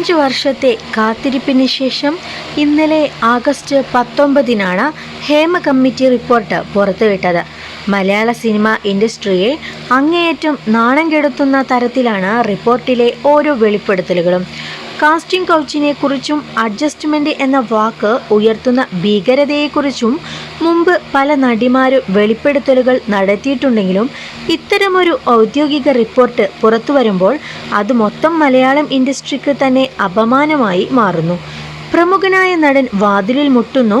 അഞ്ചു വർഷത്തെ കാത്തിരിപ്പിന് ശേഷം ഇന്നലെ ആഗസ്റ്റ് പത്തൊമ്പതിനാണ് ഹേമ കമ്മിറ്റി റിപ്പോർട്ട് പുറത്തുവിട്ടത്. മലയാള സിനിമ ഇൻഡസ്ട്രിയെ അങ്ങേയറ്റം നാണം കെടുത്തുന്ന തരത്തിലാണ് റിപ്പോർട്ടിലെ ഓരോ വെളിപ്പെടുത്തലുകളും. കാസ്റ്റിംഗ് കൗച്ചിനെ കുറിച്ചും അഡ്ജസ്റ്റ്മെന്റ് എന്ന വാക്ക് ഉയർത്തുന്ന ഭീകരതയെക്കുറിച്ചും മുമ്പ് പല നടിമാരും വെളിപ്പെടുത്തലുകൾ നടത്തിയിട്ടുണ്ടെങ്കിലും ഇത്തരമൊരു ഔദ്യോഗിക റിപ്പോർട്ട് പുറത്തു വരുമ്പോൾ അത് മൊത്തം മലയാളം ഇൻഡസ്ട്രിക്ക് തന്നെ അപമാനമായി മാറുന്നു. പ്രമുഖനായ നടൻ വാതിലിൽ മുട്ടുന്നു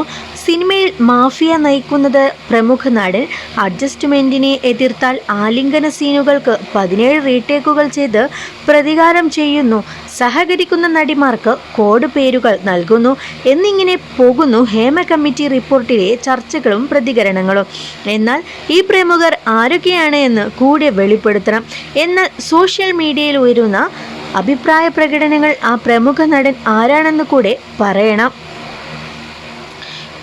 സിനിമയിൽ മാഫിയ നയിക്കുന്നത് പ്രമുഖ നടൻ അഡ്ജസ്റ്റ്മെന്റിനെ എതിർത്താൽ ആലിംഗന സീനുകൾക്ക് പതിനേഴ് റീടേക്കുകൾ ചെയ്ത് പ്രതികാരം ചെയ്യുന്നു. സഹകരിക്കുന്ന നടിമാർക്ക് കോഡ് പേരുകൾ നൽകുന്നു. എന്നിങ്ങനെ പോകുന്നു ഹേമ കമ്മിറ്റി റിപ്പോർട്ടിലെ ചർച്ചകളും പ്രതികരണങ്ങളും. എന്നാൽ ഈ പ്രമുഖർ ആരൊക്കെയാണ് എന്ന് കൂടെ വെളിപ്പെടുത്തണം. എന്നാൽ സോഷ്യൽ മീഡിയയിൽ ഉയരുന്ന അഭിപ്രായ പ്രകടനങ്ങൾ ആ പ്രമുഖ നടൻ ആരാണെന്ന് കൂടെ പറയണം.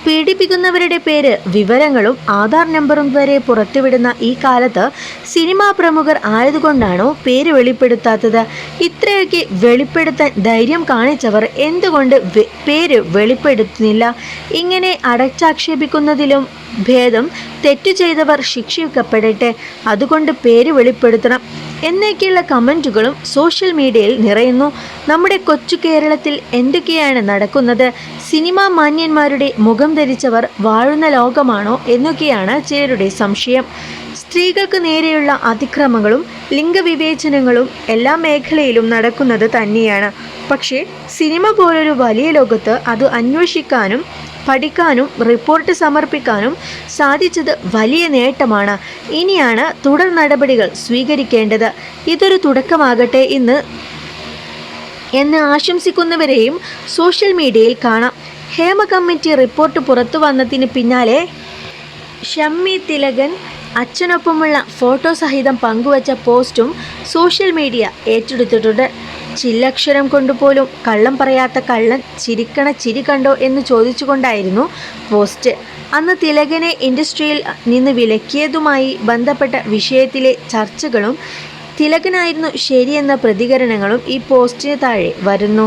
പീഡിപ്പിക്കുന്നവരുടെ പേര് വിവരങ്ങളും ആധാർ നമ്പറും വരെ പുറത്തുവിടുന്ന ഈ കാലത്ത് സിനിമാ പ്രമുഖർ ആയതുകൊണ്ടാണോ പേര് വെളിപ്പെടുത്താത്തത്? ഇത്രയൊക്കെ വെളിപ്പെടുത്താൻ ധൈര്യം കാണിച്ചവർ എന്തുകൊണ്ട് പേര് വെളിപ്പെടുത്തുന്നില്ല? ഇങ്ങനെ അടച്ചാക്ഷേപിക്കുന്നതിലും ഭേദം തെറ്റു ചെയ്തവർ ശിക്ഷിക്കപ്പെടട്ടെ അതുകൊണ്ട് പേര് വെളിപ്പെടുത്തണം എന്നൊക്കെയുള്ള കമന്റുകളും സോഷ്യൽ മീഡിയയിൽ നിറയുന്നു. നമ്മുടെ കൊച്ചു കേരളത്തിൽ എന്തൊക്കെയാണ് നടക്കുന്നത്? സിനിമാ മാന്യന്മാരുടെ മുഖം ധരിച്ചവർ വാഴുന്ന ലോകമാണോ എന്നൊക്കെയാണ് ചിലരുടെ സംശയം. സ്ത്രീകൾക്ക് നേരെയുള്ള അതിക്രമങ്ങളും ലിംഗവിവേചനങ്ങളും എല്ലാ മേഖലയിലും നടക്കുന്നത് തന്നെയാണ്. പക്ഷേ സിനിമ പോലൊരു വലിയ ലോകത്ത് അത് അന്വേഷിക്കാനും പഠിക്കാനും റിപ്പോർട്ട് സമർപ്പിക്കാനും സാധിച്ചത് വലിയ നേട്ടമാണ്. ഇനിയാണ് തുടർ നടപടികൾ സ്വീകരിക്കേണ്ടത്. ഇതൊരു തുടക്കമാകട്ടെ ഇന്ന് എന്ന് ആശംസിക്കുന്നവരെയും സോഷ്യൽ മീഡിയയിൽ കാണാം. ഹേമ കമ്മിറ്റി റിപ്പോർട്ട് പുറത്തു വന്നതിന് പിന്നാലെ ഷമ്മി തിലകൻ അച്ഛനൊപ്പമുള്ള ഫോട്ടോ സഹിതം പങ്കുവച്ച പോസ്റ്റും സോഷ്യൽ മീഡിയ ഏറ്റെടുത്തിട്ടുണ്ട്. ചില്ലക്ഷരം കൊണ്ടുപോലും കള്ളം പറയാത്ത കള്ളൻ ചിരിക്കണ ചിരി കണ്ടോ എന്ന് ചോദിച്ചുകൊണ്ടായിരുന്നു പോസ്റ്റ്. അന്ന് തിലകനെ ഇൻഡസ്ട്രിയിൽ നിന്ന് വിലക്കിയതുമായി ബന്ധപ്പെട്ട വിഷയത്തിലെ ചർച്ചകളും തിലകനായിരുന്നു ശരിയെന്ന പ്രതികരണങ്ങളും ഈ പോസ്റ്റിന് താഴെ വരുന്നു.